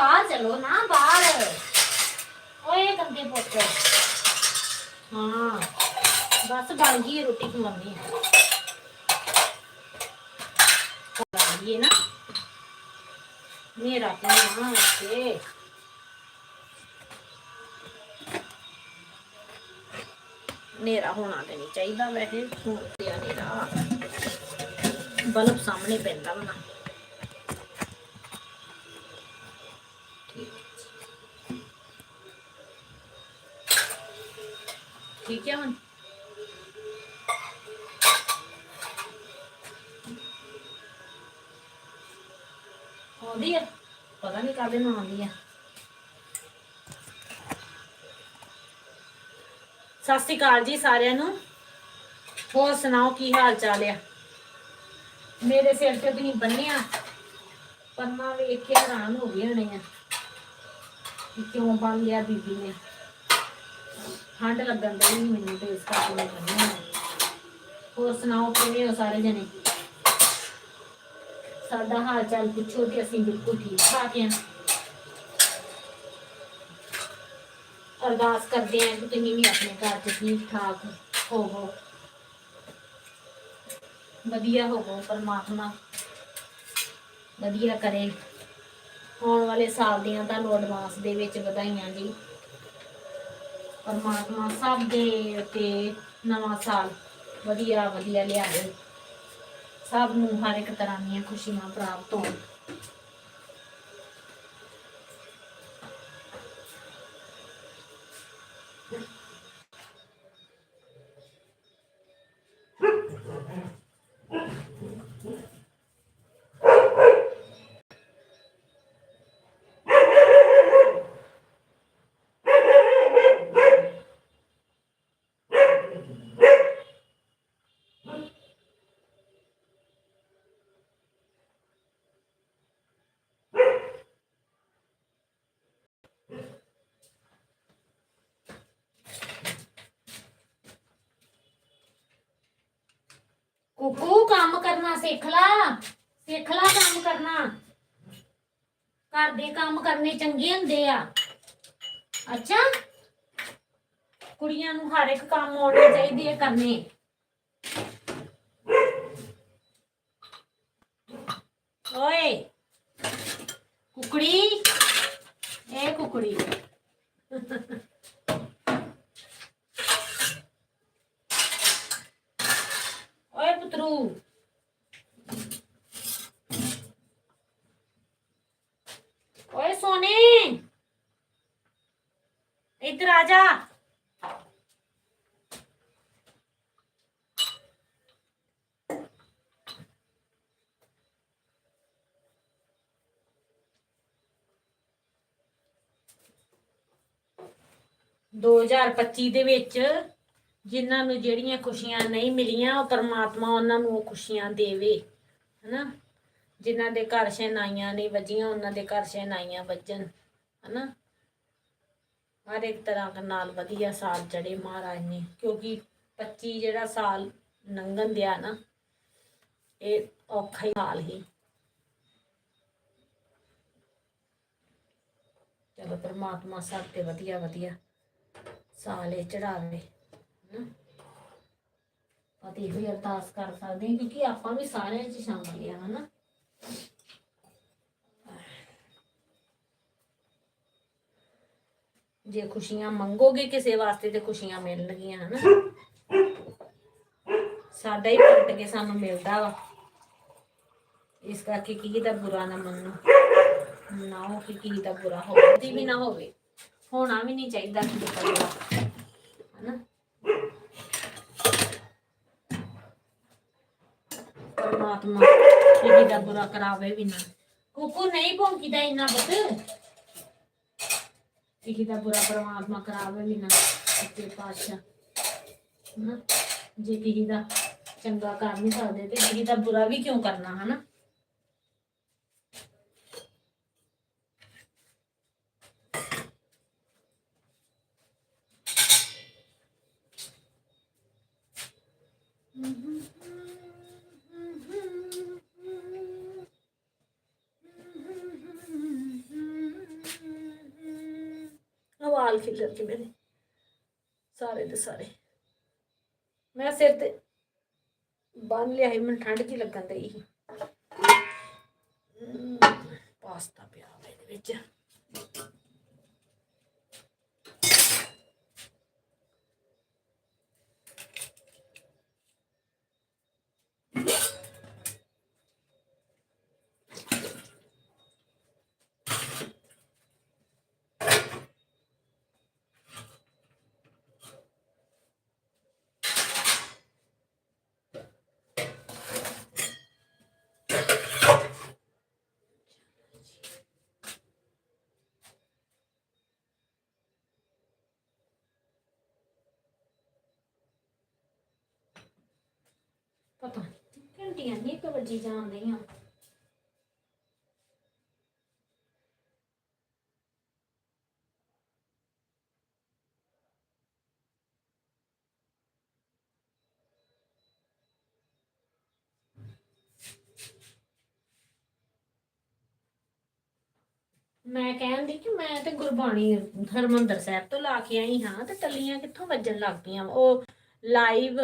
ਬਾਹਰ ਚਲੋ, ਨਾ ਬਾਹਰ। ਓਏ, ਗੰਦੇ ਪੁੱਤ। ਹਾਂ, ਬਸ ਬਣ ਗਈ ਹੈ ਰੋਟੀ ਖਵਾਉਣੀ ਹੈ ਬਣ ਨਾ। ਮੇਰਾ ਆਪਣਾ ਤੇ ਨੇਰਾ ਹੋਣਾ ਤੇ ਨਹੀਂ ਚਾਹੀਦਾ ਵੈਸੇ ਹੁਣ ਤੇ ਨੇਰਾ ਬਲਬ ਸਾਹਮਣੇ ਪੈਂਦਾ ਵਾ ਠੀਕ ਹੈ ਹੁਣ? ਆਉਂਦੀ ਆ? ਪਤਾ ਨਹੀਂ ਕਾਹਦੇ ਨਾਲ ਆਉਂਦੀ ਆ। ਸਤਿ ਸ਼੍ਰੀ ਅਕਾਲ ਜੀ ਸਾਰਿਆਂ ਨੂੰ। ਹੋਰ ਸੁਣਾਓ, ਕੀ ਹਾਲ ਚਾਲ ਆ? ਮੇਰੇ ਸਿਰ ਤੇ ਤੁਸੀਂ ਬੰਨਿਆ ਪੰਮਾ ਵੇਖ ਕੇ ਹੈਰਾਨ ਹੋ ਗਏ ਹੋਣੇ ਆ ਕਿ ਕਿਉਂ ਬਣ ਗਿਆ ਬੀਬੀ ਨੇ। ਠੰਡ ਲੱਗਣ ਦੇ ਮੈਨੂੰ ਤੇ ਇਸ ਕਰਕੇ ਮੈਂ ਬੰਨਿਆ ਹੋਰ ਸੁਣਾਓ, ਕਿਵੇਂ ਹੋ ਸਾਰੇ ਜਣੇ? ਸਾਡਾ ਹਾਲ ਚਾਲ ਪੁੱਛੋ ਤੇ ਅਸੀਂ ਬਿਲਕੁਲ ਠੀਕ ਠਾਕ ਹਾਂ। ਅਰਦਾਸ ਕਰਦੇ ਹਾਂ ਕਿ ਤੁਸੀਂ ਵੀ ਆਪਣੇ ਘਰ 'ਚ ਠੀਕ ਠਾਕ ਹੋਵੋ। ਵਧੀਆ ਹੋਵੋ, ਪਰਮਾਤਮਾ ਵਧੀਆ ਕਰੇ। ਆਉਣ ਵਾਲੇ ਸਾਲ ਦੀਆਂ ਤੁਹਾਨੂੰ ਐਡਵਾਂਸ ਦੇ ਵਿੱਚ ਵਧਾਈਆਂ ਜੀ। ਪਰਮਾਤਮਾ ਸਭ ਦੇ ਤੇ ਨਵਾਂ ਸਾਲ ਵਧੀਆ ਵਧੀਆ ਲਿਆਵੇ। ਸਭ ਨੂੰ ਹਰ ਇੱਕ ਤਰ੍ਹਾਂ ਦੀਆਂ ਖੁਸ਼ੀਆਂ ਪ੍ਰਾਪਤ ਹੋਣ। ਕੁਕੂ ਕੰਮ ਕਰਨਾ, ਸਿੱਖ ਲਾ। ਸਿੱਖ ਲਾ ਕੰਮ ਕਰਨਾ। ਘਰ ਦੇ ਕੰਮ ਕਰਨੇ ਚੰਗੇ ਹੁੰਦੇ ਆ। ਅੱਛਾ? ਕੁੜੀਆਂ ਨੂੰ ਹਰ ਇੱਕ ਕੰਮ ਆਉਣੇ ਚਾਹੀਦੇ ਆ ਕਰਨੇ। ਓਏ, ਕੁਕੜੀ। ਇਹ ਕੁਕੜੀ ਓਏ ਪੁੱਤਰੂ ਓਏ ਸੋਨੇ ਇੱਧਰ ਆ ਜਾ। ਦੋ ਹਜ਼ਾਰ ਪੱਚੀ ਦੇ ਵਿੱਚ ਜਿਨ੍ਹਾਂ ਨੂੰ ਜਿਹੜੀਆਂ ਖੁਸ਼ੀਆਂ ਨਹੀਂ ਮਿਲੀਆਂ, ਉਹ ਪਰਮਾਤਮਾ ਉਹਨਾਂ ਨੂੰ ਉਹ ਖੁਸ਼ੀਆਂ ਦੇਵੇ, ਹਨਾ? ਜਿਨ੍ਹਾਂ ਦੇ ਘਰ ਸ਼ਹਿਨਾਈਆਂ ਨਹੀਂ ਵੱਜੀਆਂ, ਉਹਨਾਂ ਦੇ ਘਰ ਸ਼ਹਿਨਾਈਆਂ ਵੱਜਣ, ਹਨਾ? ਹਰ ਇੱਕ ਤਰ੍ਹਾਂ ਨਾਲ ਵਧੀਆ ਸਾਲ ਚੜੇ ਮਹਾਰਾਜ ਨੇ, ਕਿਉਂਕਿ 25 ਜਿਹੜਾ ਸਾਲ ਲੰਘਣ ਦਿਆ ਨਾ, ਇਹ ਔਖਾ ਹੀ ਹਾਲ ਹੀ। ਚਲੋ ਪਰਮਾਤਮਾ ਸਭ ਤੇ ਵਧੀਆ ਵਧੀਆ ਸਾਲ ਇਹ ਚੜਾਵੇ, ਹਨਾ? ਅਤੇ ਵੀ ਅਰਦਾਸ ਕਰ ਸਕਦੇ ਹਾਂ, ਕਿਉਂਕਿ ਆਪਾਂ ਵੀ ਸਾਰਿਆਂ 'ਚ ਸ਼ਾਮਲ ਆ ਹਨਾ? ਜੇ ਖੁਸ਼ੀਆਂ ਮੰਗੋਗੇ ਕਿਸੇ ਵਾਸਤੇ ਤੇ ਖੁਸ਼ੀਆਂ ਮਿਲਣਗੀਆਂ, ਹਨਾ? ਸਾਡਾ ਹੀ ਪਲਟ ਕੇ ਸਾਨੂੰ ਮਿਲਦਾ ਵਾ। ਇਸ ਕਰਕੇ ਕੀ ਦਾ ਬੁਰਾ ਨਾ ਮੰਨੋ। ਨਾ ਹੋ ਕਿ ਕੀ ਦਾ ਬੁਰਾ ਹੋਵੇ ਦੀ ਵੀ ਨਾ ਹੋਵੇ। ਹੋਣਾ ਵੀ ਨਹੀਂ ਚਾਹੀਦਾ ਕਿਸੇ ਬੁਰਾ, ਹਨਾ? ਪਰਮਾਤਮਾ ਕਿਸੇ ਦਾ ਬੁਰਾ ਕਰਾਵੇ ਵੀ ਨਾ। ਕੁਕੂ ਨਹੀਂ ਭੌਂਕੀਦਾ ਇੰਨਾ ਬਤ ਕਿਸੇ ਦਾ ਬੁਰਾ ਪਰਮਾਤਮਾ ਕਰਾਵੇ ਵੀ ਨਾ ਸੱਚੇ ਪਾਤਸ਼ਾਹ। ਹਨਾ? ਜੇ ਕਿਸੇ ਦਾ ਚੰਗਾ ਕਰ ਨਹੀਂ ਸਕਦੇ ਤੇ ਕਿਸੇ ਦਾ ਬੁਰਾ ਵੀ ਕਿਉਂ ਕਰਨਾ, ਹਨਾ? ਵਾਲ ਖਿਲਰ ਕੇ ਮੇਰੇ। ਸਾਰੇ ਦੇ ਸਾਰੇ। ਮੈਂ ਸਿਰ ਤੇ ਬੰਨ ਲਿਆ ਸੀ, ਮੈਨੂੰ ਠੰਡ ਜੀ ਲੱਗਣ ਦਈ ਸੀ। ਪਾਸਤਾ ਪਿਆ ਇਹਦੇ ਵਿੱਚ ਪਤਾ ਨੀ, ਘੰਟੀਆਂ ਨਹੀਂ ਇੱਕ ਵੱਜੀ ਜਾਂਦੀਆਂ ਮੈਂ ਕਹਿੰਦੀ ਕਿ ਮੈਂ ਤੇ ਗੁਰਬਾਣੀ ਹਰਮੰਦਰ ਸਾਹਿਬ ਤੋਂ ਲਾ ਕੇ ਆਈ ਹਾਂ ਤੇ ਟੱਲੀਆਂ ਕਿੱਥੋਂ ਵੱਜਣ ਲੱਗ ਪਈਆਂ ਉਹ ਲਾਈਵ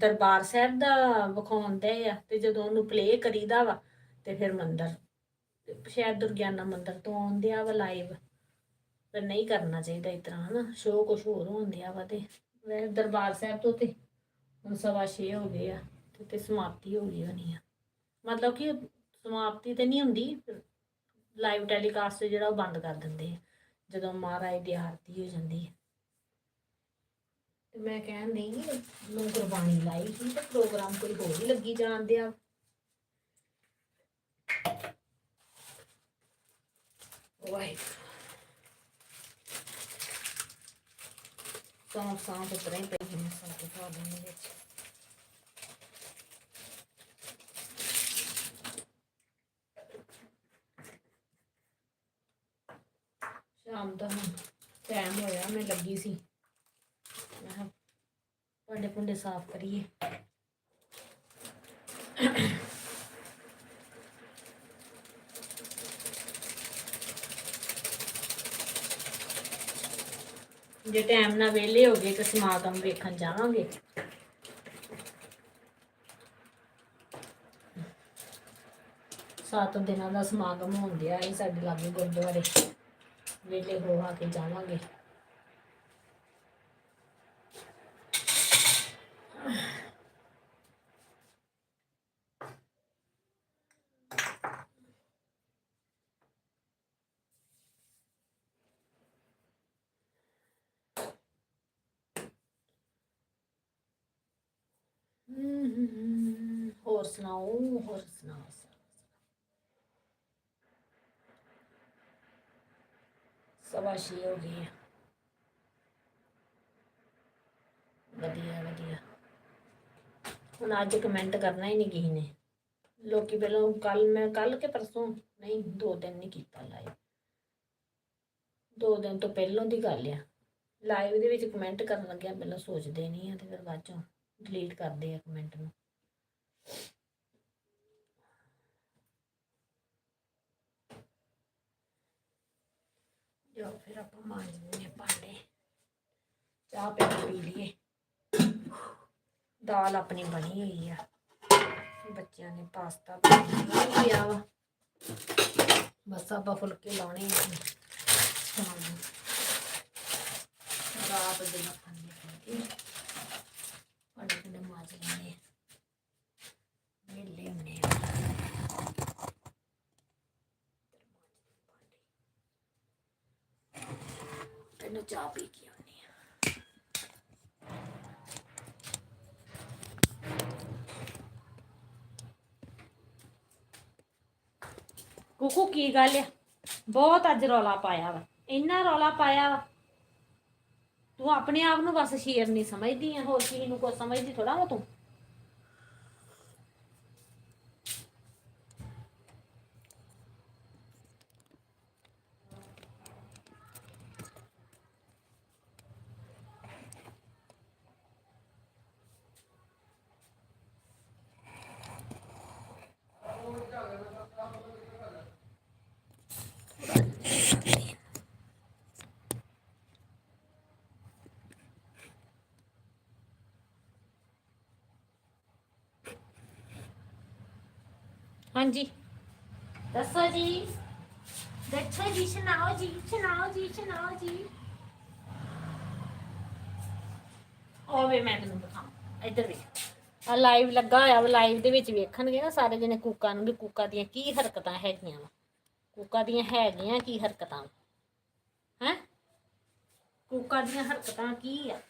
ਦਰਬਾਰ ਸਾਹਿਬ ਦਾ ਵਿਖਾਉਂਦੇ ਆ ਤੇ ਜਦੋਂ ਉਹਨੂੰ ਪਲੇ ਕਰੀਦਾ ਵਾ ਤੇ ਫਿਰ ਮੰਦਰ, ਸ਼ਾਇਦ ਦੁਰਗਿਆਨਾ ਮੰਦਰ ਤੋਂ ਆਉਂਦੇ ਆ ਵਾ ਲਾਈਵ ਪਰ ਨਹੀਂ ਕਰਨਾ ਚਾਹੀਦਾ ਇਸ ਤਰ੍ਹਾਂ, ਹਨਾ? ਸ਼ੋਅ ਕੁਝ ਹੋਰ ਹੁੰਦੇ ਆ ਵਾ ਤੇ। ਵੈਸੇ ਦਰਬਾਰ ਸਾਹਿਬ ਤੋਂ ਤੇ ਹੁਣ ਸਵਾ ਛੇ ਹੋ ਗਏ ਆ ਤੇ ਤੇ ਸਮਾਪਤੀ ਹੋ ਗਈ ਹੋਣੀ ਆ। ਮਤਲਬ ਕਿ ਸਮਾਪਤੀ ਤੇ ਨਹੀਂ ਹੁੰਦੀ ਲਾਈਵ ਟੈਲੀਕਾਸਟ ਜਿਹੜਾ ਉਹ ਬੰਦ ਕਰ ਦਿੰਦੇ ਆ, ਜਦੋਂ ਮਹਾਰਾਜ ਦੀ ਆਰਤੀ ਹੋ ਜਾਂਦੀ ਹੈ ਤੇ ਮੈਂ ਕਹਿਣ ਨਹੀਂ ਮੈਂ ਗੁਰਬਾਣੀ ਲਾਈ ਸੀ ਤੇ ਪ੍ਰੋਗਰਾਮ ਕੋਈ ਹੋਰ ਹੀ ਲੱਗੀ ਜਾਂਦੇ ਆ ਵਾਹਿਗੁਰੂ। ਸਾਂ ਸਾਂ ਤੇ ਤਰ੍ਹਾਂ ਹੀ ਪਈ ਨੇ ਸਾਡੇ ਘਰ ਦੇ ਵਿੱਚ। ਸ਼ਾਮ ਦਾ ਟਾਈਮ ਹੋਇਆ ਮੈਂ ਲੱਗੀ ਸੀ। ਭਾਂਡੇ ਭੁੰਡੇ ਸਾਫ਼ ਕਰੀਏ। ਜੇ ਟਾਈਮ ਨਾਲ ਵਿਹਲੇ ਹੋ ਗਏ ਤਾਂ ਸਮਾਗਮ ਵੇਖਣ ਜਾਵਾਂਗੇ। ਸੱਤ ਦਿਨਾਂ ਦਾ ਸਮਾਗਮ ਹੁੰਦਿਆ ਇਹ ਸਾਡੇ ਲਾਗੇ ਗੁਰਦੁਆਰੇ। ਵਿਹਲੇ ਹੋ ਆ ਕੇ ਜਾਵਾਂਗੇ। ਹੋਰ ਸੁਣਾਓ ਹੋਰ ਸੁਣਾਓ ਸਵਾ ਛੇ ਹੋ ਗਏ ਵਧੀਆ ਵਧੀਆ ਹੁਣ ਅੱਜ ਕਮੈਂਟ ਕਰਨਾ ਹੀ ਨਹੀਂ ਕਿਸੇ ਨੇ। ਲੋਕੀ ਪਹਿਲਾਂ ਕੱਲ, ਮੈਂ ਕੱਲ ਕੇ ਪਰਸੋਂ? ਨਹੀਂ, ਦੋ ਦਿਨ ਨਹੀਂ ਕੀਤਾ ਲਾਈਵ ਦੋ ਦਿਨ ਤੋਂ ਪਹਿਲਾਂ ਦੀ ਗੱਲ ਆ। ਲਾਈਵ ਦੇ ਵਿੱਚ ਕਮੈਂਟ ਕਰਨ ਲੱਗਿਆ ਪਹਿਲਾਂ ਸੋਚਦੇ ਨਹੀਂ ਆ ਤੇ ਫਿਰ ਬਾਅਦ ਚੋਂ ਡਿਲੀਟ ਕਰਦੇ ਆ ਕਮੈਂਟ ਨੂੰ। ਜੋ ਫਿਰ ਆਪਾਂ ਮਾਂਜਨੇ ਭਾਂਡੇ। ਚਾਹ ਪੀ ਪੀ ਲਈਏ। ਦਾਲ ਆਪਣੀ ਬਣੀ ਹੋਈ ਆ। ਬੱਚਿਆਂ ਨੇ ਪਾਸਤਾ ਬਣਾ ਵਾ। ਬਸ ਆਪਾਂ ਫੁਲਕੇ ਲਾਉਣੇ ਆ। ਹੁਣ ਸ਼ਾਮ ਨੂੰ ਰਾਤ ਦੇ ਨਾ ਖਾਣੇ ਫੁਲਕੇ ਭਾਂਡੇ ਕਿੰਨੇ ਮਾਜ ਲੈਣੇ ਵੇਲੇ ਹੁੰਨੇ ਆ ਤੈਨੂੰ ਚਾਹ ਪੀ ਕੇ ਆਉਣੀ ਆ ਕੁਕੂ, ਕੀ ਗੱਲ ਆ? ਬਹੁਤ ਅੱਜ ਰੌਲਾ ਪਾਇਆ ਵਾ। ਇੰਨਾ ਰੌਲਾ ਪਾਇਆ ਵਾ। ਤੂੰ ਆਪਣੇ ਆਪ ਨੂੰ ਬਸ ਸ਼ੇਰ ਨਹੀਂ ਸਮਝਦੀ ਆ। ਹੋਰ ਕਿਸੇ ਨੂੰ ਕੋਈ ਸਮਝਦੀ ਥੋੜਾ ਵਾ ਤੂੰ? ਹਾਂਜੀ। ਦੱਸੋ ਜੀ। ਦੱਸੋ ਜੀ, ਸੁਣਾਓ ਜੀ ਸੁਣਾਓ ਜੀ ਸੁਣਾਓ ਜੀ। ਓਵੇ ਮੈਂ ਤੈਨੂੰ ਦਿਖਾਵਾਂ। ਇੱਧਰ ਵੇਖ। ਆ ਲਾਈਵ ਲੱਗਾ ਹੋਇਆ ਵਾ ਲਾਈਵ ਦੇ ਵਿੱਚ ਵੇਖਣਗੇ ਨਾ ਸਾਰੇ ਜਣੇ ਕੂਕਾ ਨੂੰ ਵੀ ਕੂਕਾ ਦੀਆਂ ਕੀ ਹਰਕਤਾਂ ਹੈਗੀਆਂ ਵਾ। ਕੂਕਾ ਦੀਆਂ ਹੈਗੀਆਂ ਕੀ ਹਰਕਤਾਂ ਹੈ? ਕੂਕਾ ਦੀਆਂ ਹਰਕਤਾਂ ਕੀ ਆ?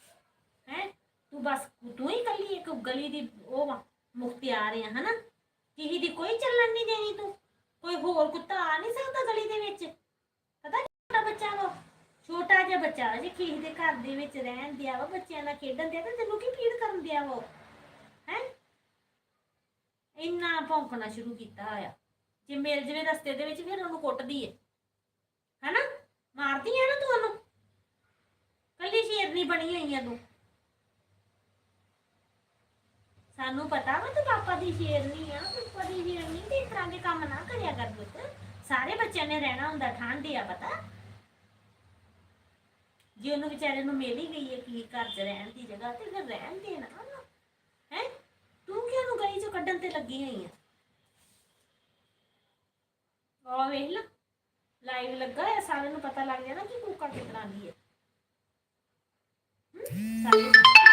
ਹੈ? ਤੂੰ ਬਸ, ਤੂੰ ਹੀ ਕੱਲੀ ਇੱਕ ਗਲੀ ਦੀ ਉਹ ਵਾ, ਮੁਖਤਿਆਰ ਆ, ਹਨਾ? ਕਿਸੇ ਦੀ ਕੋਈ ਚੱਲਣ ਨਹੀਂ ਦੇਣੀ ਤੂੰ? ਕੋਈ ਹੋਰ ਕੁੱਤਾ ਆ ਨਹੀਂ ਸਕਦਾ ਗਲੀ ਦੇ ਵਿੱਚ? ਪਤਾ ਨਹੀਂ ਛੋਟਾ ਬੱਚਾ ਵਾ ਛੋਟਾ ਜਿਹਾ ਬੱਚਾ ਜੇ ਕਿਸੇ ਦੇ ਘਰ ਦੇ ਵਿੱਚ ਰਹਿਣ ਦਿਆ ਵਾ, ਬੱਚਿਆਂ ਨਾਲ ਖੇਡਣ ਦਿਆ, ਤੇ ਤੈਨੂੰ ਕੀ ਫੀਡ ਕਰਨ ਦਿਆ ਵਾ ਹੈ? ਇੰਨਾ ਭੌਂਕਣਾ ਸ਼ੁਰੂ ਕੀਤਾ ਹੋਇਆ। ਜੇ ਮਿਲ ਜਵੇ ਰਸਤੇ ਦੇ ਵਿੱਚ, ਫਿਰ ਉਹਨੂੰ ਕੁੱਟਦੀ ਏ। ਹੈਨਾ? ਮਾਰਦੀ ਆ ਨਾ ਤੂੰ ਉਹਨੂੰ? ਕੱਲੀ ਸ਼ੇਰਨੀ ਬਣੀ ਹੋਈ ਆ ਤੂੰ। ਸਾਨੂੰ ਪਤਾ ਵਾ ਤੂੰ ਪਾਪਾ ਦੀ ਸ਼ੇਰਨੀ ਆ, ਪਾਪਾ ਦੀ ਸ਼ੇਰਨੀ ਤੇ ਇਸ ਤਰ੍ਹਾਂ ਦੇ ਕੰਮ ਨਾ ਕਰਿਆ ਕਰ ਪੁੱਤ। ਸਾਰੇ ਬੱਚਿਆਂ ਨੇ ਰਹਿਣਾ ਹੁੰਦਾ ਠੰਡ ਆ, ਪਤਾ। ਜੇ ਉਹਨੂੰ ਵਿਚਾਰੇ ਨੂੰ ਮਿਲ ਹੀ ਗਈ ਹੈ ਕੀ ਘਰ 'ਚ ਰਹਿਣ ਦੀ ਜਗ੍ਹਾ, ਤੇ ਫਿਰ ਰਹਿਣ ਦੇਣਾ ਹੈ? ਤੂੰ ਕਿਉਂ ਨੂੰ ਗਲੀ 'ਚੋਂ ਕੱਢਣ ਤੇ ਲੱਗੀ ਹੋਈ ਆ? ਆ ਵੇਖ ਲਾ ਲਾਈਵ ਲੱਗਾ ਹੈ ਸਾਰਿਆਂ ਨੂੰ ਪਤਾ ਲੱਗ ਜਾਣਾ ਕਿ ਕੂਕਾ ਕਿਸ ਤਰ੍ਹਾਂ ਦੀ ਹੈ? ਹਮ?